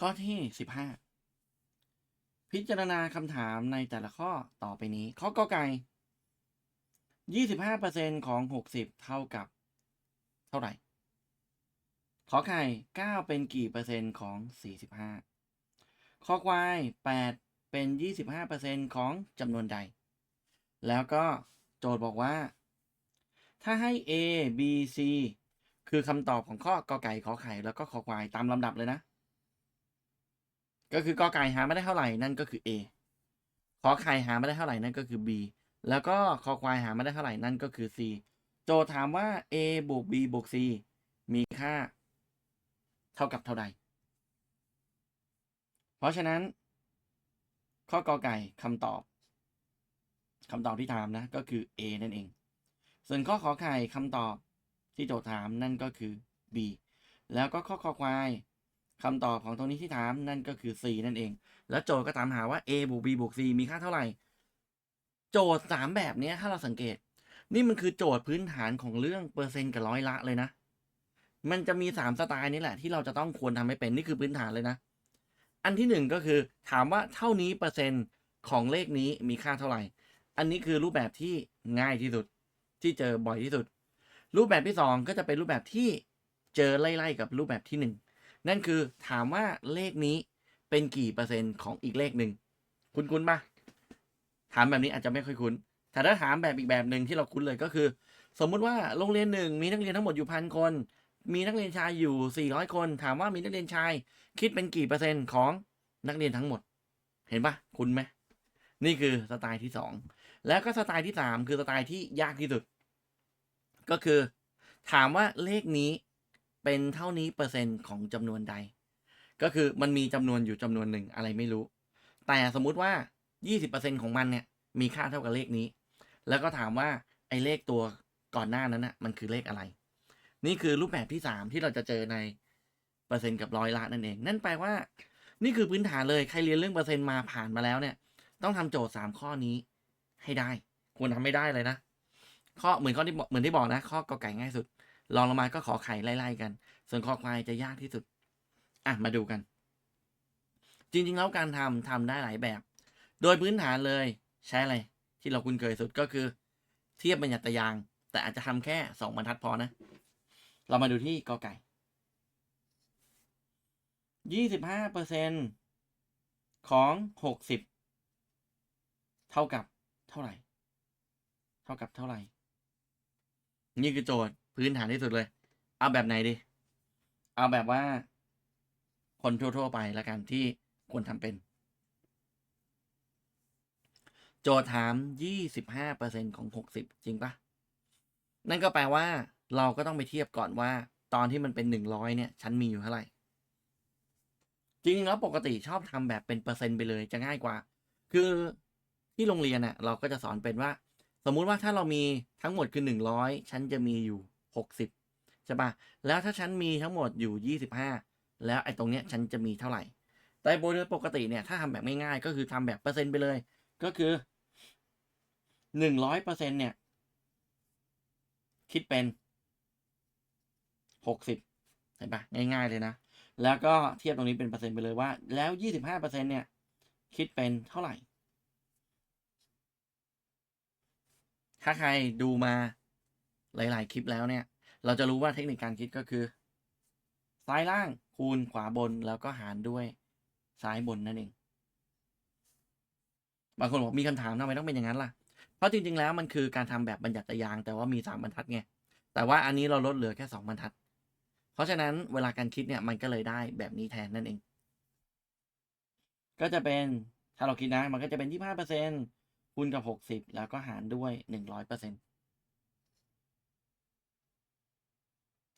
ข้อที่สิบห้าพิจารณาคำถามในแต่ละข้อต่อไปนี้ ข้อกอไก่ยี่สิบห้าเปอร์เซ็นของหกสิบเท่ากับ เท่าไหร่ ขอไข่เก้าเป็นกี่เปอร์เซ็นต์ของสี่สิบห้าข้อควายแปดเป็นยี่สิบห้าเปอร์เซ็นต์ของจำนวนใด แล้วก็โจทย์บอกว่า ถ้าให้ A B C คือคำตอบของข้อกอไก่ขอไข่แล้วก็ขอควายตามลำดับเลยนะ ก็คือกอไก่หาไม่ได้เท่าไหร่นั่นก็คือ A ขอไข่หาไม่ได้เท่าไหร่นั่นก็คือ B แล้วก็คอควายหาไม่ได้เท่าไหร่นั่นก็คือ C โจถามว่า A บวก B บวก C มีค่า เท่ากับเท่าใด เพราะฉะนั้น ข้อกอไก่คำตอบคำตอบที่ถามนะ ก็คือ A นั่นเอง ส่วนข้อขอไข่คำตอบที่โจทย์ถามนั่นก็คือ B แล้วก็ข้อคอควาย คำตอบของตรงนี้ที่ถามนั่นก็คือ C นั่นเอง แล้วโจทย์ก็ถามหาว่า A บวก B บวก C มีค่าเท่าไหร่ โจทย์สามแบบนี้ถ้าเราสังเกต นี่มันคือโจทย์พื้นฐานของเรื่องเปอร์เซ็นต์กับร้อยละเลยนะ มันจะมีสามสไตล์นี้แหละ ที่เราจะต้องควรทำให้เป็นนี่คือพื้นฐานเลยนะ อันที่หนึ่งก็คือถามว่าเท่านี้เปอร์เซ็นต์ของเลขนี้มีค่าเท่าไหร่ อันนี้คือรูปแบบที่ง่ายที่สุด ที่เจอบ่อยที่สุด รูปแบบที่สองก็จะเป็นรูปแบบที่เจอไล่ๆกับรูปแบบที่ห นั่นคือถามว่าเลขนี้เป็นกี่เปอร์เซ็นต์ของอีกเลขหนึ่งคุ้นๆปะถามแบบนี้อาจจะไม่ค่อยคุ้น แต่ถ้าถามแบบอีกแบบหนึ่งที่เราคุ้นเลยก็คือ สมมุติว่าโรงเรียนหนึ่งมีนักเรียนทั้งหมดอยู่พันคน มีนักเรียนชายอยู่ 400 คน ถามว่ามีนักเรียนชาย คิดเป็นกี่เปอร์เซ็นต์ของนักเรียนทั้งหมด เห็นปะคุ้นไหมนี่คือสไตล์ที่สองแล้วก็สไตล์ที่สามคือสไตล์ที่ยากที่สุด ก็คือ ถามว่าเลขนี้ เป็นเท่านี้เปอร์เซ็นต์ของจำนวนใด ก็คือมันมีจำนวนอยู่จำนวนหนึ่งอะไรไม่รู้ แต่สมมุติว่า 20%ของมันเนี่ยมีค่าเท่ากับเลขนี้ แล้วก็ถามว่าไอ้เลขตัวก่อนหน้านั้นนะมันคือเลขอะไร นี่คือรูปแบบที่สามที่เราจะเจอในเปอร์เซ็นต์กับร้อยละนั่นเอง นั่นแปลว่า นี่คือพื้นฐานเลยใครเรียนเรื่องเปอร์เซ็นต์มาผ่านมาแล้วเนี่ย ต้องทำโจทย์สามข้อนี้ให้ได้ ควรทำไม่ได้เลยนะ ข้อเหมือนข้อที่เหมือนที่บอกนะ ข้อกอไก่ง่ายสุด ลองลงมาก็ขอไข่ไล่ๆกัน ส่วนคอควายจะยากที่สุด อะมาดูกัน จริงๆแล้วการทำทำได้หลายแบบ โดยพื้นฐานเลยใช้อะไร ที่เราคุ้นเคยสุดก็คือ เทียบบัญญัติยาง แต่อาจจะทำแค่สองบรรทัดพอนะ เรามาดูที่กอไก่ยี่สิบห้าเปอร์เซ็นของหกสิบเท่ากับเท่าไหร่ เท่ากับเท่าไหร่ นี่คือโจทย์ พื้นฐานที่สุดเลย เอาแบบไหนดี เอาแบบว่า คนทั่วๆไปละกันที่ควรทำเป็น โจทย์ถาม 25%ของ 60 จริงปะนั่นก็แปลว่าเราก็ต้องไปเทียบก่อนว่า ตอนที่มันเป็น 100 เนี่ย ฉันมีอยู่เท่าไหร่ จริงแล้วปกติชอบทำแบบเป็นเปอร์เซ็นต์ไปเลยจะง่ายกว่า คือที่โรงเรียนน่ะเราก็จะสอนเป็นว่า สมมุติว่าถ้าเรามีทั้งหมดคือ 100 ฉันจะมีอยู่ 60 ใช่ปะแล้วถ้าฉันมีทั้งหมดอยู่ 25 แล้วไอ้ตรงเนี้ยฉันจะมีเท่าไหร่ แต่โดยปกติเนี่ยถ้าทำแบบง่ายๆก็คือทำแบบเปอร์เซ็นต์ไปเลย ก็คือ 100เเนี่ย คิดเป็น 60 เห็นปะง่ายๆเลยนะ แล้วก็เทียบตรงนี้เป็นเปอร์เซ็นต์ไปเลยว่า แล้ว 25เปอร์เนเนี่ย คิดเป็นเท่าไหร่ถ้าใครดูมา หลาย ๆ คลิปแล้วเนี่ย เราจะรู้ว่าเทคนิคการคิดก็คือ ซ้ายล่างคูณขวาบนแล้วก็หารด้วยซ้ายบนนั่นเอง บางคนบอกมีคำถามทำไมต้องเป็นอย่างนั้นล่ะ เพราะจริง ๆ แล้วมันคือการทำแบบบัญญัติยาง แต่ว่ามีสามบรรทัดไง แต่ว่าอันนี้เราลดเหลือแค่สองบรรทัด เพราะฉะนั้นเวลาการคิดเนี่ยมันก็เลยได้แบบนี้แทนนั่นเอง ก็จะเป็นถ้าเราคิดนะ มันก็จะเป็นยี่ห้าเปอร์เซ็นคูณกับหกสิบแล้วก็หารด้วยหนึ่งร้อยเปอร์เซ็นต์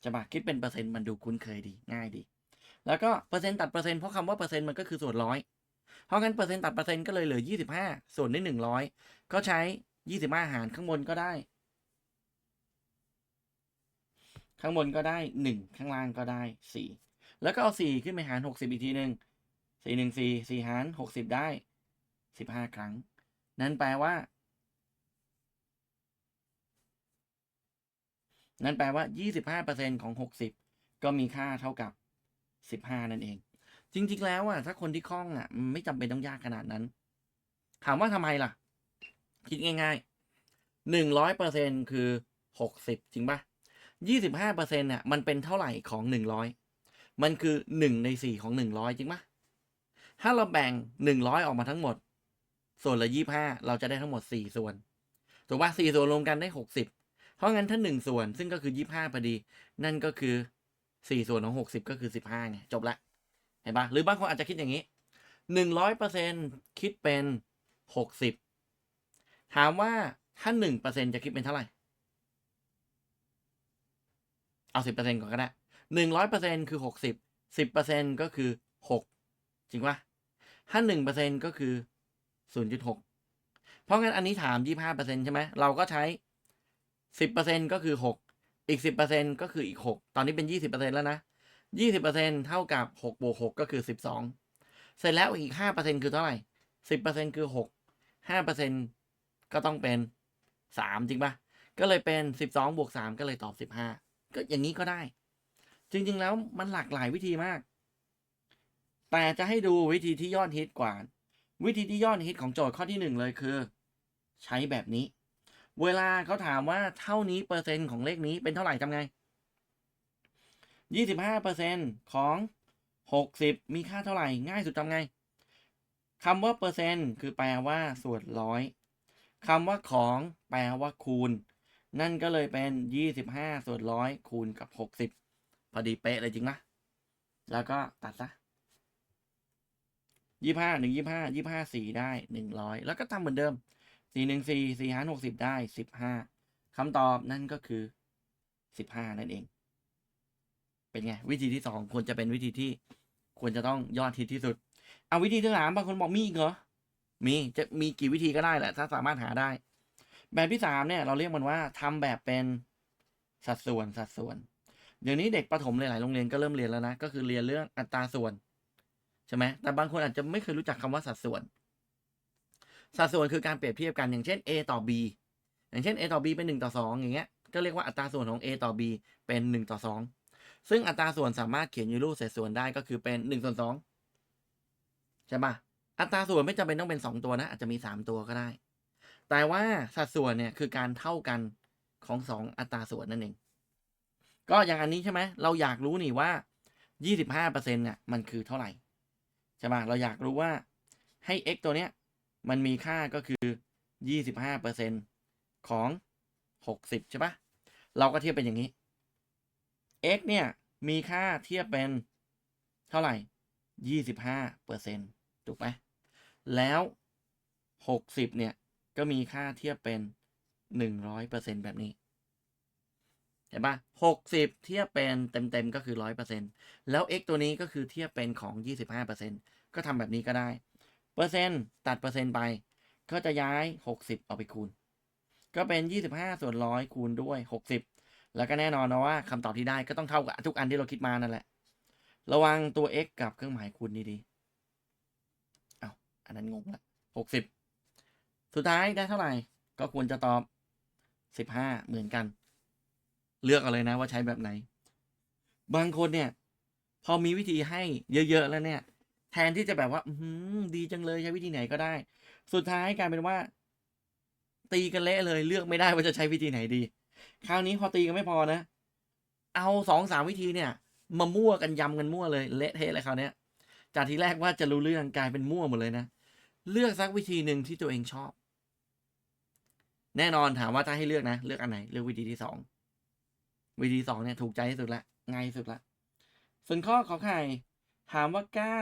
จะมาคิดเป็นเปอร์เซ็นต์มันดูคุ้นเคยดีง่ายดี แล้วก็เปอร์เซ็นต์ตัดเปอร์เซ็นต์เพราะคำว่าเปอร์เซ็นต์มันก็คือส่วนร้อยเพราะงั้นเปอร์เซ็นต์ตัดเปอร์เซ็นต์ก็เลยเหลือยี่สิบห้าส่วนด้วยหนึ่งร้อยก็ใช้ยี่สิบห้าหารข้างบนก็ได้ ข้างบนก็ได้หนึ่งข้างล่างก็ได้สี่แล้วก็เอาสี่ขึ้นไปหารหกสิบอีกทีหนึ่งสี่หนึ่งสี่สี่หารหกสิบได้สิบห้าครั้ง นั่นแปลว่า นั่นแปลว่า 25%ของ 60 ก็มีค่าเท่ากับ 15 นั่นเอง จริง ๆ แล้วอะถ้าคนที่คล่องอะไม่จำเป็นต้องยากขนาดนั้น ถามว่าทำไมล่ะ คิดง่ายๆหนึ่งร้อยเปอร์เซ็นคือหกสิบจริงปะยี่สิบห้าเปอร์เซ็นเนี่ยมันเป็นเท่าไหร่ของหนึ่งร้อยมันคือหนึ่งในสี่ของหนึ่งร้อยจริงปะถ้าเราแบ่งหนึ่งร้อยออกมาทั้งหมด ส่วนละยี่ห้าเราจะได้ทั้งหมดสี่ส่วน ถูกปะสี่ส่วนรวมกันได้หกสิบ เพราะงั้นถ้าหนึ่งส่วนซึ่งก็คือยี่ห้าพอดี นั่นก็คือสี่ส่วนของหกสิบก็คือสิบห้าไงจบละเห็นปะหรือบางคนอาจจะคิดอย่างนี้หนึ่งร้อยเปอร์เซ็นคิดเป็นหกสิบถามว่าถ้าหนึ่งเปอร์เซ็นจะคิดเป็นเท่าไหร่ เอาสิบเปอร์เซ็นก่อนก็ได้หนึ่งร้อยเปอร์เซ็นคือหกสิบสิบเปอร์เซ็นก็คือหกจริงปะถ้าหนึ่งเปอร์เซ็นก็คือศูนย์จุดหกเพราะงั้นอันนี้ถามยี่ห้าเปอร์เซ็นใช่ไหมเราก็ใช้ สิบเปอร์เซ็นก็คือหกอีกสิบเปอร์เซ็นก็คืออีกหกตอนนี้เป็นยี่สิบเปอร์เซ็นแล้วนะยี่สิบเปอร์เซ็นเท่ากับหกบวกหกก็คือสิบสองเสร็จแล้วอีกห้าเปอร์เซ็นคือเท่าไหร่สิบเปอร์เซ็นคือหกห้าเปอร์เซ็นก็ต้องเป็นสามจริงปะก็เลยเป็นสิบสองบวกสามก็เลยตอบสิบห้าก็อย่างนี้ก็ได้ จริงๆแล้วมันหลากหลายวิธีมาก แต่จะให้ดูวิธีที่ยอดฮิตกว่า วิธีที่ยอดฮิตของโจทย์ข้อที่หนึ่งเลยคือ ใช้แบบนี้ เวลาเขาถามว่าเท่านี้เปอร์เซ็นต์ของเลขนี้เป็นเท่าไหร่ทำไงยี่สิบห้าเปอร์เซ็นของหกสิบมีค่าเท่าไหร่ ง่ายสุดทำไงคำว่าเปอร์เซ็นต์คือแปลว่าส่วนร้อยคำว่าของแปลว่าคูณ นั่นก็เลยเป็นยี่สิบห้าส่วนร้อยคูณกับหกสิบพอดีเป๊ะเลยจริงนะแล้วก็ตัดซะยี่ห้าหนึ่งยี่ห้ายี่ห้าสี่ได้หนึ่งร้อยแล้วก็ทำเหมือนเดิม สี่หนึ่งสี่สี่หารหกสิบได้สิบห้าคำตอบนั่นก็คือสิบห้านั่นเอง เป็นไง วิธีที่สองควรจะเป็นวิธีที่ควรจะต้องยอดฮิตที่สุด เอาวิธีที่สามบางคนบอกมีอีกเหรอ มีจะมีกี่วิธีก็ได้แหละ ถ้าสามารถหาได้ แบบที่สามเนี่ย เราเรียกมันว่าทำแบบเป็นสัดส่วนสัดส่วนเดี๋ยวนี้เด็กประถมหลายๆโรงเรียนก็เริ่มเรียนแล้วนะ ก็คือเรียนเรื่องอัตราส่วน ใช่ไหมแต่บางคนอาจจะไม่เคยรู้จักคำว่าสัดส่วน สัดส่วนคือการเปรียบเทียบกันอย่างเช่น a ต่อ b อย่างเช่น a ต่อ b เป็นหนึ่งต่อสองอย่างเงี้ยก็เรียกว่าอัตราส่วนของ a ต่อ b เป็นหนึ่งต่อสองซึ่งอัตราส่วนสามารถเขียนอยู่รูปเศษส่วนได้ก็คือเป็นหนึ่งส่วนสองใช่ปะอัตราส่วนไม่จำเป็นต้องเป็นสองตัวนะ อาจจะมีสามตัวก็ได้ แต่ว่าสัดส่วนเนี่ยคือการเท่ากันของสองอัตราส่วนนั่นเอง ก็อย่างอันนี้ใช่ไหมเราอยากรู้นี่ว่ายี่สิบห้าเปอร์เซ็นต์เนี่ยมันคือเท่าไหร่ใช่ปะเราอยากรู้ว่าให้ x ตัวเนี้ย มันมีค่าก็คือยี่สิบห้าเปอร์เซ็นต์ของหกสิบใช่ปะเราก็เทียบเป็นอย่างนี้ x เนี่ย มีค่าเทียบเป็นเท่าไหร่ยี่สิบห้าเปอร์เซ็นถูกไหมแล้วหกสิบเนี่ย ก็มีค่าเทียบเป็นหนึ่งร้อยเปอร์เซ็นแบบนี้เห็นปะหกสิบเทียบเป็นเต็มเต็มๆก็คือร้อยเปอร์เซ็นแล้ว x ตัวนี้ก็คือเทียบเป็นของยี่สิบห้าเปอร์เซ็นก็ทำแบบนี้ก็ได้ เปอร์เซ็นต์ตัดเปอร์เซ็นต์ไป ก็จะย้ายหกสิบเอาไปคูณ ก็เป็นยี่สิบห้าส่วนร้อยคูณด้วยหกสิบแล้วก็แน่นอนนะว่าคำตอบที่ได้ก็ต้องเท่ากับทุกอันที่เราคิดมานั่นแหละ ระวังตัว x กับเครื่องหมายคูณดีๆ เอาอันนั้นงงละหกสิบสุดท้ายได้เท่าไหร่ ก็ควรจะตอบสิบห้าเหมือนกัน เลือกเอาเลยนะว่าใช้แบบไหน บางคนเนี่ย พอมีวิธีให้เยอะๆแล้วเนี่ย แทนที่จะแบบว่า อืดีจังเลยใช้วิธีไหนก็ได้ สุดท้ายกลายเป็นว่า ตีกันเละเลยเลือกไม่ได้ว่าจะใช้วิธีไหนดี คราวนี้พอตีกันไม่พอนะ เอาสองสามวิธีเนี่ย มามั่วกันยำกันมั่วเลยเละเทะเลยคราวนี้จากที่แรกว่าจะรู้เรื่องกลายเป็นมั่วหมดเลยนะ เลือกสักวิธีหนึ่งที่ตัวเองชอบ แน่นอนถามว่าถ้าให้เลือกนะ เลือกอันไหนเลือกวิธีที่สองวิธีสองเนี่ยถูกใจที่สุดละง่ายที่สุดละส่วนข้อขอไข่ถามว่าเก้า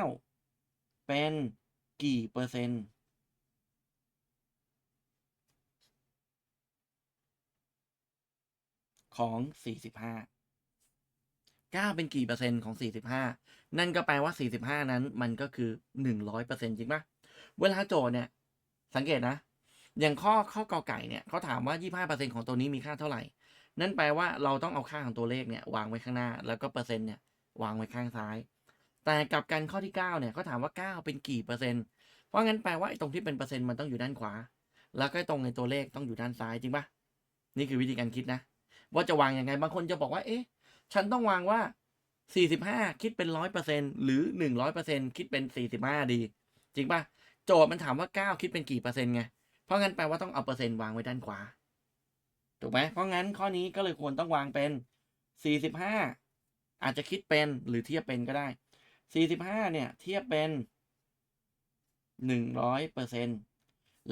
เป็นกี่เปอร์เซ็นต์ ของ 45 9 เป็นกี่เปอร์เซ็นต์ของ 45 นั่นก็แปลว่า 45 นั้นมันก็คือ 100%จริงปะเวลาโจทย์เนี่ย สังเกตนะ อย่างข้อข้อกอไก่เนี่ยเขาถามว่า 25%ของตัวนี้มีค่าเท่าไหร่ นั่นแปลว่าเราต้องเอาค่าของตัวเลขเนี่ยวางไว้ข้างหน้า แล้วก็เปอร์เซ็นต์เนี่ยวางไว้ข้างซ้าย แต่กลับกันข้อที่ 9 เนี่ยเขาถามว่า 9 เป็นกี่เปอร์เซ็นต์ เพราะงั้นแปลว่าไอ้ตรงที่เป็นเปอร์เซ็นต์มันต้องอยู่ด้านขวา แล้วก็ตรงในตัวเลขต้องอยู่ด้านซ้ายจริงปะนี่คือวิธีการคิดนะ ว่าจะวางยังไง บางคนจะบอกว่า เอ๊ะ ฉันต้องวางว่า 45 คิดเป็นร้อยเปอร์เซ็นหรือหนึ่งร้อยเปอร์เซ็นคิดเป็น 45 ดี จริงปะโจทย์มันถามว่า 9 คิดเป็นกี่เปอร์เซ็นต์ไง เพราะงั้นแปลว่าต้องเอาเปอร์เซ็นต์วางไว้ด้านขวา ถูกไหมเพราะงั้นข้อนี้ก็เลยควรต้องวางเป็น 45 อาจจะคิดเป็นหรือเทียบเป็นก็ได้ 45 เนี่ย เทียบเป็น 100เปอร์เซ็นต์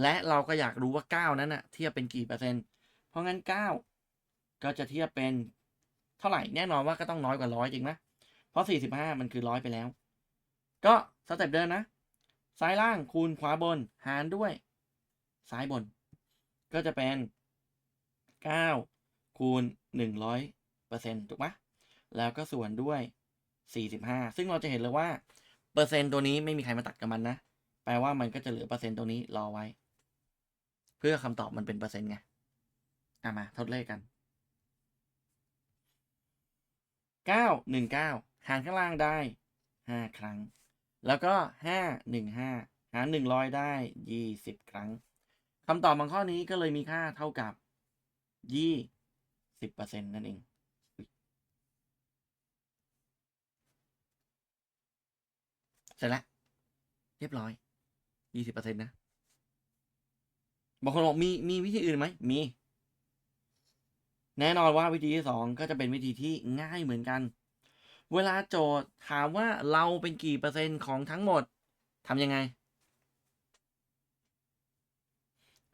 และเราก็อยากรู้ว่า 9 นั้นอะเทียบเป็นกี่เปอร์เซ็นต์ เพราะงั้น 9 ก็จะเทียบเป็นเท่าไหร่แน่นอนว่าก็ต้องน้อยกว่าร้อยจริงไหมเพราะ 45 มันคือร้อยไปแล้ว ก็สเต็ปเดินนะ ซ้ายล่างคูณขวาบน หารด้วย ซ้ายบน ก็จะเป็น 9 คูณ 100เปอร์เซ็นต์ถูกไหมแล้วก็ส่วนด้วย 45 ซึ่งเราจะเห็นเลยว่า เปอร์เซ็นต์ตัวนี้ไม่มีใครมาตัดกับมันนะ แปลว่ามันก็จะเหลือเปอร์เซ็นต์ตัวนี้รอไว้ เพื่อคำตอบมันเป็นเปอร์เซ็นต์ไงอะมาทดเลขกัน 9 1 9 หารข้างล่างได้ 5 ครั้ง แล้วก็ 5 1 5 หาร 100 ได้ 20 ครั้งคำตอบบางข้อนี้ก็เลยมีค่าเท่ากับ 20%นั่นเองอุ๊ย เสร็จแล้วเรียบร้อย20%นต์นะบางคนบอกมีมีวิธีอื่นไหมมี แน่นอนว่าวิธีที่สองก็จะเป็นวิธีที่ง่ายเหมือนกัน เวลาโจทย์ถามว่าเราเป็นกี่เปอร์เซ็นต์ของทั้งหมดทำยังไง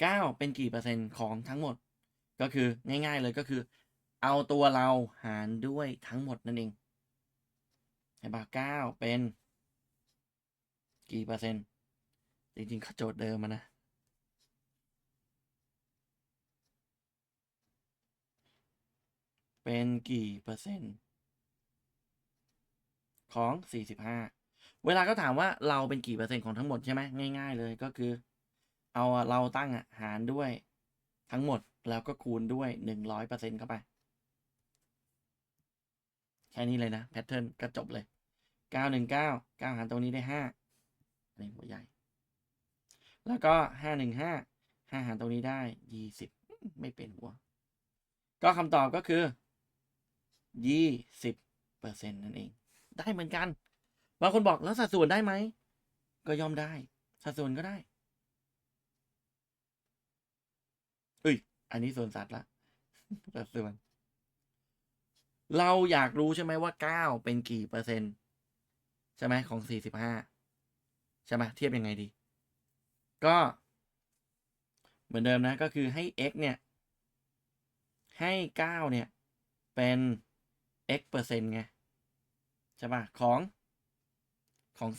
9เป็นกี่เปอร์เซ็นต์ของทั้งหมด ก็คือง่าย ๆ เลยก็คือ เอาตัวเราหารด้วยทั้งหมดนั่นเองใช่ปะ9เป็น กี่เปอร์เซ็นต์ จริงๆเขาโจทย์เดิมมานะเป็นกี่เปอร์เซ็นต์ ของ 45 เวลาเขาถามว่าเราเป็นกี่เปอร์เซ็นต์ของทั้งหมดใช่ไหมง่ายๆเลยก็คือ เอาเราตั้งอะหารด้วยทั้งหมดแล้วก็คูณด้วย 100เปอร์เซ็นต์เข้าไป แค่นี้เลยนะ แพทเทิร์นก็จบเลย 919 9หารตรงนี้ได้ 5 อันหัวใหญ่ แล้วก็515 5หารตรงนี้ได้20ไม่เป็นหัว ก็คำตอบก็คือ20เปอร์เซ็นต์นั่นเอง ได้เหมือนกันบางคนบอกแล้วสัดส่วนได้ไหม ก็ย่อมได้ สัดส่วนก็ได้เอ้ย อันนี้ส่วนสัตว์ละสัดส่วน เราอยากรู้ใช่ไหมว่าเก้าเป็นกี่เปอร์เซ็นต์ ใช่ไหมของสี่สิบห้า ใช่ไหมเทียบยังไงดี ก็ เหมือนเดิมนะ ก็คือให้ x เนี่ย ให้เก้าเนี่ย เป็น x เปอร์เซ็นต์ไง ใช่ป่ะ ของ ของ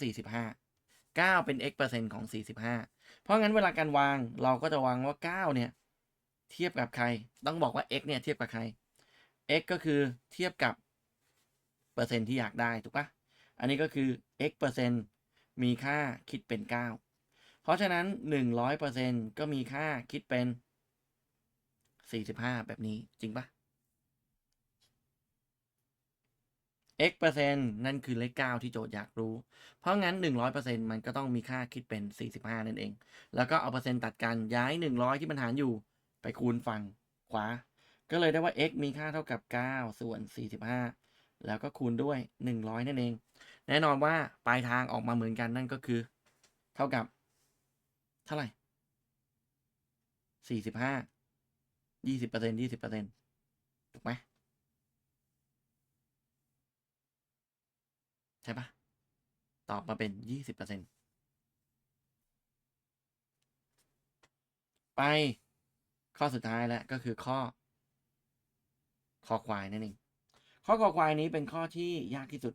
45 9 เป็น x เปอร์เซ็นต์ของ 45 เพราะงั้นเวลาการวางเราก็จะวางว่า 9 เนี่ย เทียบกับใคร ต้องบอกว่า x เนี่ย เทียบกับใคร x ก็คือเทียบกับ เปอร์เซ็นต์ที่อยากได้ ถูกปะอันนี้ก็คือ x เปอร์เซ็นต์ มีค่าคิดเป็น 9 เพราะฉะนั้น 100เปอร์เซ็นต์ก็มีค่าคิดเป็น 45 แบบนี้จริงปะ x เปอร์เซ็นต์นั่นคือเลข 9 ที่โจทย์อยากรู้ เพราะงั้น 100%มันก็ต้องมีค่าคิดเป็น 45 นั่นเอง แล้วก็เอาเปอร์เซ็นต์ตัดกันย้าย 100 ที่มันหารอยู่ไปคูณฝั่งขวา ก็เลยได้ว่า x มีค่าเท่ากับ 9 ส่วน 45 แล้วก็คูณด้วย 100 นั่นเอง แน่นอนว่าปลายทางออกมาเหมือนกันนั่นก็คือ เท่ากับ เท่าไหร่45 20% 20%ถูกไหมใช่ปะตอบมาเป็นยี่สิบเปอร์เซ็นไปข้อสุดท้ายแล้วก็คือข้อคอควายนั่นเองข้อคอควายนี้เป็นข้อที่ยากที่สุด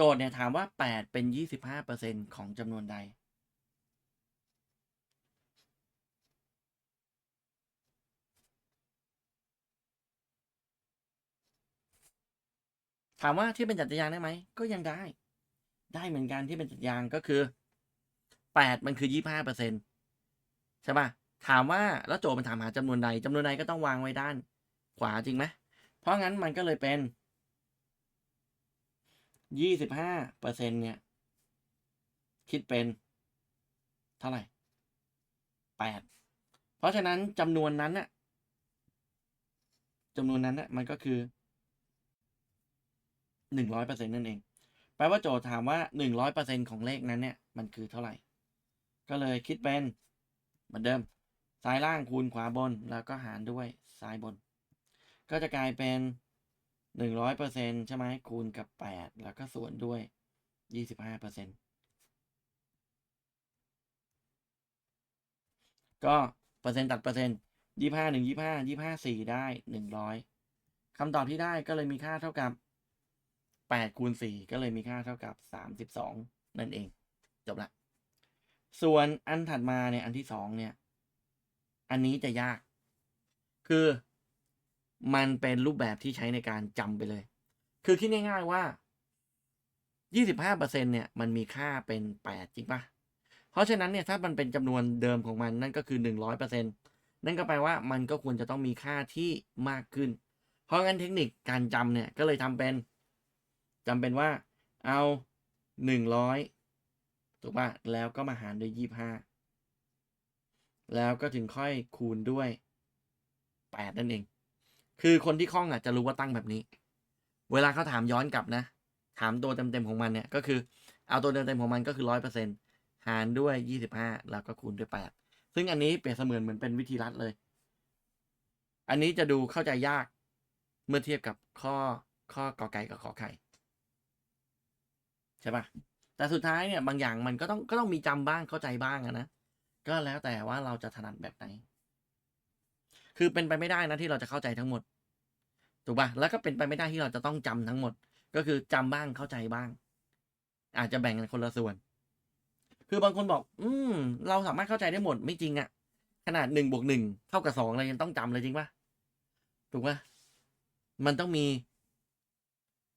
จทย์เนี่ยถามว่าแปดเป็นยี่สิบห้าเปอร์เซ็นของจำนวนใด ถามว่าที่เป็นจัตยางได้ไหม ก็ยังได้ ได้เหมือนกันที่เป็นจัตยางก็คือแปดมันคือยี่ห้าเปอร์เซ็นใช่ป่ะ ถามว่าแล้วโจทย์มันถามหาจำนวนใดจำนวนใดก็ต้องวางไว้ด้านขวาจริงไหมเพราะงั้นมันก็เลยเป็น ยี่สิบห้าเปอร์เซ็นเนี่ย คิดเป็น เท่าไหร่แปดเพราะฉะนั้นจำนวนนั้นน่ะจำนวนนั้นน่ะมันก็คือหนึ่งร้อยเปอร์เซ็นนั่นเอง แปลว่าโจทย์ถามว่าหนึ่งร้อยเปอร์เซ็นของเลขนั้นเนี่ย มันคือเท่าไหร่ ก็เลยคิดเป็นเหมือนเดิม ซ้ายล่างคูณขวาบนแล้วก็หารด้วยซ้ายบน ก็จะกลายเป็น หนึ่งร้อยเปอร์เซ็นใช่ไหมคูณกับแปดแล้วก็ส่วนด้วยยี่สิบห้าเปอร์เซ็นก็เปอร์เซ็นต์ตัดเปอร์เซ็นต์ยี่ห้าหนึ่งยี่ห้ายี่ห้าสี่ได้หนึ่งร้อยคำตอบที่ได้ก็เลยมีค่าเท่ากับแปดคูณสี่ก็เลยมีค่าเท่ากับสามสิบสองนั่นเอง จบละ ส่วนอันถัดมาเนี่ยอันที่สองเนี่ย อันนี้จะยาก คือ มันเป็นรูปแบบที่ใช้ในการจำไปเลย คือคิดง่ายๆว่ายี่สิบห้าเนี่ย มันมีค่าเป็นแปดจริงปะเพราะฉะนั้นเนี่ย ถ้ามันเป็นจำนวนเดิมของมันนั่นก็คือหนึ่งร้อยเปอร์เซ็นนั่นก็แปลว่ามันก็ควรจะต้องมีค่าที่มากขึ้น เพราะงั้นเทคนิคการจำเนี่ย ก็เลยทำเป็นจำเป็นว่าเอาหนึ่งร้อยถูกปะแล้วก็มาหารด้วยยี่ห้าแล้วก็ถึงค่อยคูณด้วยแปดนั่นเอง คือคนที่คล่องอะจะรู้ว่าตั้งแบบนี้ เวลาเขาถามย้อนกลับนะ ถามตัวเต็มๆของมันเนี่ย ก็คือเอาตัวเต็มๆของมันก็คือร้อยเปอร์เซ็นหารด้วยยี่สิบห้าแล้วก็คูณด้วยแปดซึ่งอันนี้เปรียบเสมือนเหมือนเป็นวิธีรัดเลย อันนี้จะดูเข้าใจยากเมื่อเทียบกับข้อข้อกอไก่กับขอไข่ใช่ปะแต่สุดท้ายเนี่ยบางอย่างมันก็ต้องก็ต้องมีจำบ้างเข้าใจบ้างอะนะ ก็แล้วแต่ว่าเราจะถนัดแบบไหน คือเป็นไปไม่ได้นะที่เราจะเข้าใจทั้งหมด ถูกปะแล้วก็เป็นไปไม่ได้ที่เราจะต้องจำทั้งหมด ก็คือจำบ้างเข้าใจบ้าง อาจจะแบ่งกันคนละส่วน คือบางคนบอก อืม เราสามารถเข้าใจได้หมดไม่จริงอะขนาดหนึ่งบวกหนึ่งเท่ากับสองเรายังต้องจำเลยจริงปะถูกปะมันต้องมี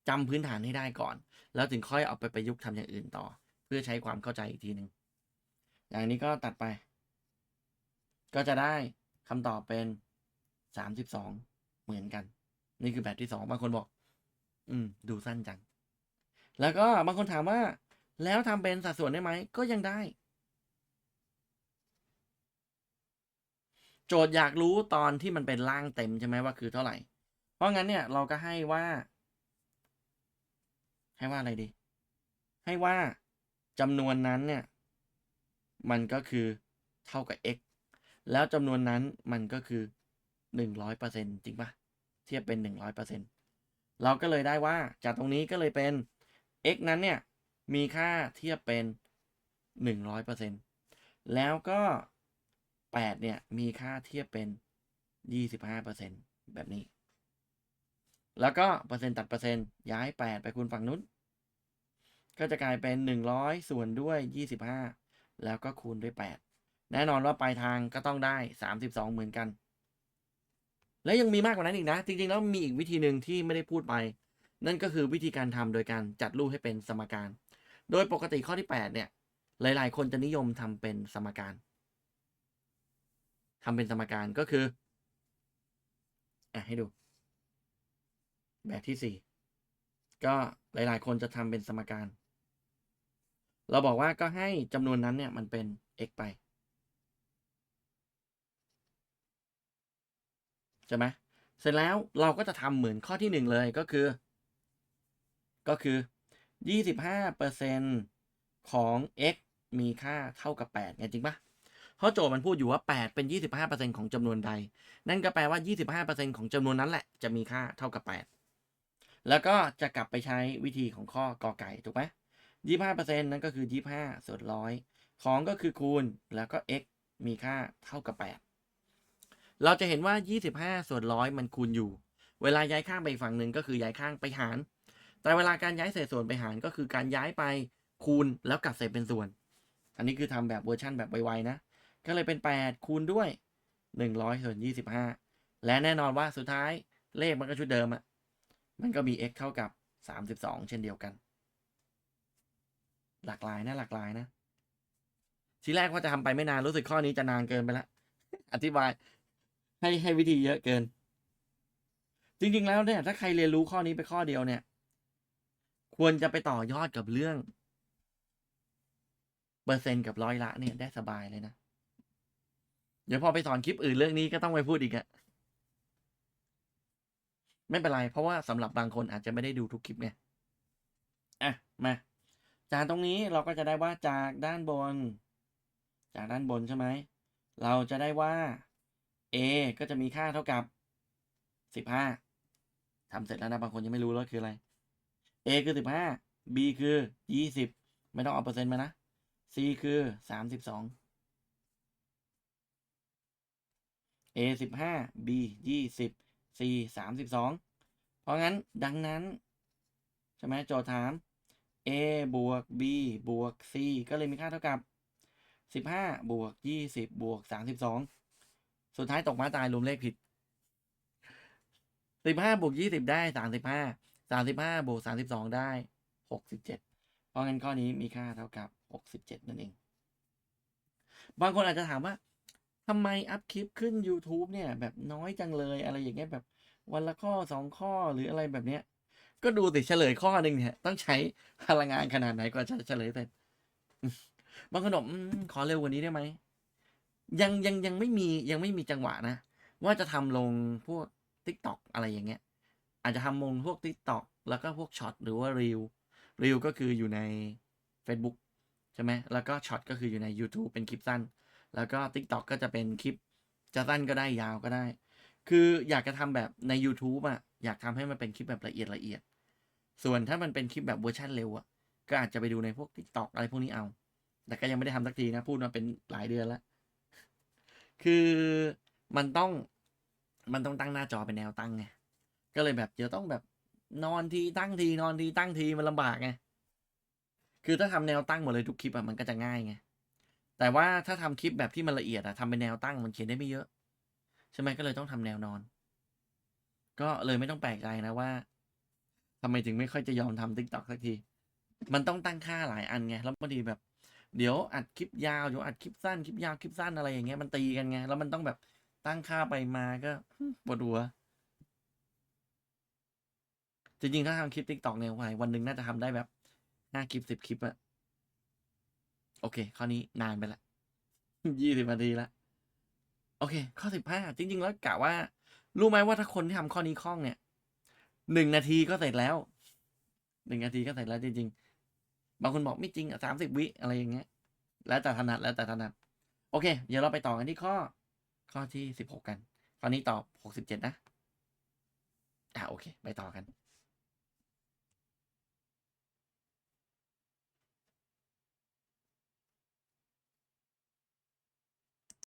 จำพื้นฐานให้ได้ก่อน แล้วถึงค่อยเอาไปประยุกต์ทำอย่างอื่นต่อ เพื่อใช้ความเข้าใจอีกทีหนึ่งอย่างนี้ก็ตัดไป ก็จะได้คำตอบเป็น สามสิบสองเหมือนกัน นี่คือแบบที่สองบางคนบอก อืม ดูสั้นจัง แล้วก็บางคนถามว่า แล้วทำเป็นสัดส่วนได้ไหม ก็ยังได้ โจทย์อยากรู้ตอนที่มันเป็นล่างเต็มใช่ไหมว่าคือเท่าไหร่ เพราะงั้นเนี่ยเราก็ให้ว่า ให้ว่าอะไรดี ให้ว่าจำนวนนั้นเนี่ย มันก็คือเท่ากับ x แล้วจำนวนนั้นมันก็คือ หนึ่งร้อยเปอร์เซ็นจริงปะเทียบเป็นหนึ่งร้อยเปอร์เซ็นเราก็เลยได้ว่าจากตรงนี้ก็เลยเป็น x นั้นเนี่ย มีค่าเทียบเป็นหนึ่งร้อยเปอร์เซ็นแล้วก็แปดเนี่ย มีค่าเทียบเป็นยี่สิบห้าเปอร์เซ็นแบบนี้ แล้วก็เปอร์เซ็นต์ตัดเปอร์เซ็นต์ย้ายแปดไปคูณฝั่งนู้นก็จะกลายเป็นหนึ่งร้อยส่วนด้วยยี่สิบห้าแล้วก็คูณด้วยแปดแน่นอนว่าปลายทางก็ต้องได้สามสิบสองเหมือนกัน และยังมีมากกว่านั้นอีกนะ จริงๆ แล้วมีอีกวิธีหนึ่งที่ไม่ได้พูดไป นั่นก็คือวิธีการทำโดยการจัดรูปให้เป็นสมการ โดยปกติข้อที่ 8 เนี่ย หลาย ๆ คนจะนิยมทำเป็นสมการทำเป็นสมการก็คืออะให้ดู แบบที่ 4 ก็หลาย ๆ คนจะทำเป็นสมการ เราบอกว่าก็ให้จำนวนนั้นเนี่ยมันเป็น x ไป ช่ไหมเสร็จแล้วเราก็จะทำเหมือนข้อที่หนึ่งเลยก็คือ ก็คือยี่สิบห้าเปอร์เซ็นของ x มีค่าเท่ากับแปดไงจริงปะเพราะโจทย์มันพูดอยู่ว่าแปดเป็นยี่สิบห้าเปอร์เซ็นของจำนวนใด นั่นก็แปลว่ายี่สิบห้าเปอร์เซ็นของจำนวนนั้นแหละ จะมีค่าเท่ากับแปดแล้วก็จะกลับไปใช้วิธีของข้อกอไก่ถูกไหมยี่ห้าเปอร์เซ็นนั่นก็คือยี่ห้าส่วนร้อยของก็คือคูณแล้วก็ x มีค่าเท่ากับแปด เราจะเห็นว่า 25 ส่วนร้อยมันคูณอยู่ เวลาย้ายข้างไปฝั่งหนึ่งก็คือย้ายข้างไปหาร แต่เวลาการย้ายเศษส่วนไปหารก็คือการย้ายไปคูณแล้วกลับเศษเป็นส่วน อันนี้คือทำแบบเวอร์ชั่นแบบไวๆนะ ก็เลยเป็น 8 คูณด้วย 100ส่วน25 และแน่นอนว่าสุดท้ายเลขมันก็ชุดเดิมอะมันก็มี x เท่ากับ 32 เช่นเดียวกัน หลากหลายนะหลากหลายนะ ทีแรกว่าจะทำไปไม่นานรู้สึกข้อนี้จะนานเกินไปล้วอธิบาย ให้ให้วิธีเยอะเกิน จริง ๆ แล้วเนี่ย ถ้าใครเรียนรู้ข้อนี้ไปข้อเดียวเนี่ย ควรจะไปต่อยอดกับเรื่อง เปอร์เซ็นต์กับร้อยละเนี่ยได้สบายเลยนะ เดี๋ยวพอไปสอนคลิปอื่นเรื่องนี้ก็ต้องไปพูดอีกอะไม่เป็นไร เพราะว่าสำหรับบางคนอาจจะไม่ได้ดูทุกคลิปไงมาจากตรงนี้เราก็จะได้ว่าจากด้านบน จากด้านบนใช่ไหม เราจะได้ว่า a ก็จะมีค่าเท่ากับสิบห้าทำเสร็จแล้วนะบางคนยังไม่รู้แล้วคืออะไร a คือสิบห้า b คือยี่สิบไม่ต้องเอาเปอร์เซ็นต์มานะ c คือสามสิบสอง a สิบห้า b ยี่สิบ c สามสิบสองเพราะงั้นดังนั้น ใช่ไหมโจทย์ถาม a บวก b บวก c ก็เลยมีค่าเท่ากับสิบห้าบวกยี่สิบบวกสามสิบสอง สุดท้ายตกมาตายรวมเลขผิดสิบห้าบวกยี่สิบได้สามสิบห้าสามสิบห้าบวกสามสิบสองได้หกสิบเจ็ดเพราะงั้นข้อนี้มีค่าเท่ากับหกสิบเจ็ดนั่นเอง บางคนอาจจะถามว่าทำไมอัพคลิปขึ้น YouTube เนี่ย แบบน้อยจังเลยอะไรอย่างเงี้ยแบบวันละข้อสองข้อหรืออะไรแบบเนี้ย ก็ดูสิเฉลยข้อหนึ่งเนี่ย ต้องใช้พลังงานขนาดไหนกว่าจะเฉลยเสร็จบางคนบอกอมขอเร็วกว่านี้ได้ไหม ยังยังยังไม่มียังไม่มีจังหวะนะ ว่าจะทำลงพวก t ิ k t o k อะไรอย่างเงี้ย อาจจะทำลงพวก t ิ k t o k แล้วก็พวกช็อตหรือว่ารีวรีวก็คืออยู่ใน Facebook ใช่ไหมแล้วก็ช็อตก็คืออยู่ใน YouTube เป็นคลิปสั้น แล้วก็ TikTok ก็จะเป็นคลิปจะสั้นก็ได้ยาวก็ได้ คืออยากจะทำแบบใน YouTube อะอยากทำให้มันเป็นคลิปแบบละเอียดละเอียด ส่วนถ้ามันเป็นคลิปแบบเวอร์ชันเร็วอะก็อาจจะไปดูในพวก TikTok อะไรพวกนี้เอา แต่ก็ยังไม่ได้ทำสักทีนะ พูดมาเป็นหลายเดือนแล้ว คือมันต้องมันต้องตั้งหน้าจอเป็นแนวตั้งไงก็เลยแบบเดี๋ยวต้องแบบนอนทีตั้งทีนอนทีตั้งทีมันลำบากไงคือถ้าทำแนวตั้งหมดเลยทุกคลิปอะมันก็จะง่ายไงแต่ว่าถ้าทำคลิปแบบที่มันละเอียดอะทำเป็นแนวตั้งมันเขียนได้ไม่เยอะ ใช่ไหมก็เลยต้องทำแนวนอน ก็เลยไม่ต้องแปลกใจนะว่าทำไมถึงไม่ค่อยจะยอมทำทิกตอกสักที มันต้องตั้งค่าหลายอันไงแล้วบางทีแบบ เดี๋ยวอัดคลิปยาวเดี๋ยวอัดคลิปสั้นคลิปยาวคลิปสั้นอะไรอย่างเงี้ยมันตีกันไงแล้วมันต้องแบบตั้งค่าไปมาก็ปวดหัวจริงๆถ้าทำคลิปติ๊กตอกเนี่ยวันหนึ่งน่าจะทำได้แบบห้าคลิปสิบคลิปอะโอเค ข้อนี้นานไปละยี่สิบนาทีละโอเค ข้อสิบห้าจริง ๆ แล้วกะว่า รู้ไหมว่าถ้าคนที่ทำข้อนี้คล่องเนี่ยหนึ่งนาทีก็เสร็จแล้วหนึ่งนาทีก็เสร็จแล้วจริง ๆ บางคนบอกไม่จริงอะสามสิบวิอะไรอย่างเงี้ย แล้วแต่ถนัดแล้วแต่ถนัด โอเค เดี๋ยวเราไปต่อกันที่ข้อข้อที่สิบหกกันคราวนี้ตอบหกสิบเจ็ดนะ อ่าโอเค ไปต่อกัน